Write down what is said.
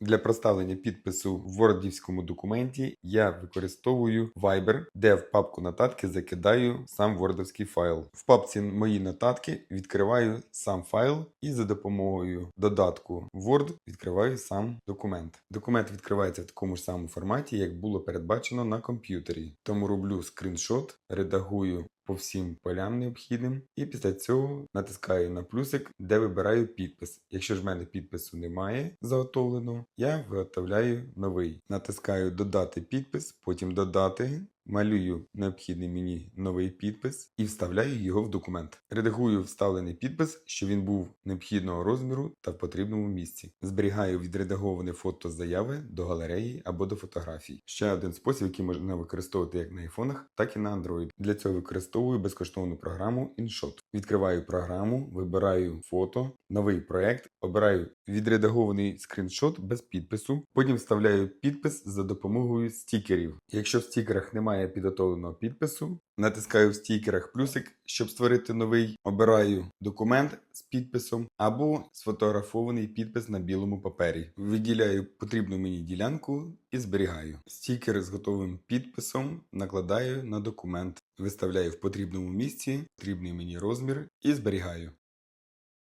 Для проставлення підпису в вордівському документі я використовую Viber, де в папку нотатки закидаю сам вордовський файл. В папці мої нотатки відкриваю сам файл і за допомогою додатку Word відкриваю сам документ. Документ відкривається в такому ж самому форматі, як було передбачено на комп'ютері. Тому роблю скріншот, редагую по всім полям необхідним, і після цього натискаю на плюсик, де вибираю підпис. Якщо ж в мене підпису немає заготовленого, я виготовляю новий. Натискаю додати підпис, потім додати. Малюю необхідний мені новий підпис і вставляю його в документ. Редагую вставлений підпис, щоб він був необхідного розміру та в потрібному місці. Зберігаю відредаговане фото заяви до галереї або до фотографій. Ще один спосіб, який можна використовувати як на айфонах, так і на Android. Для цього використовую безкоштовну програму InShot. Відкриваю програму, вибираю фото, новий проект, обираю відредагований скріншот без підпису. Потім вставляю підпис за допомогою стікерів. Якщо в стікерах немає підготовленого підпису, натискаю в стікерах плюсик, щоб створити новий. Обираю документ з підписом або сфотографований підпис на білому папері. Виділяю потрібну мені ділянку і зберігаю. Стікер з готовим підписом накладаю на документ, виставляю в потрібному місці, потрібний мені розмір і зберігаю.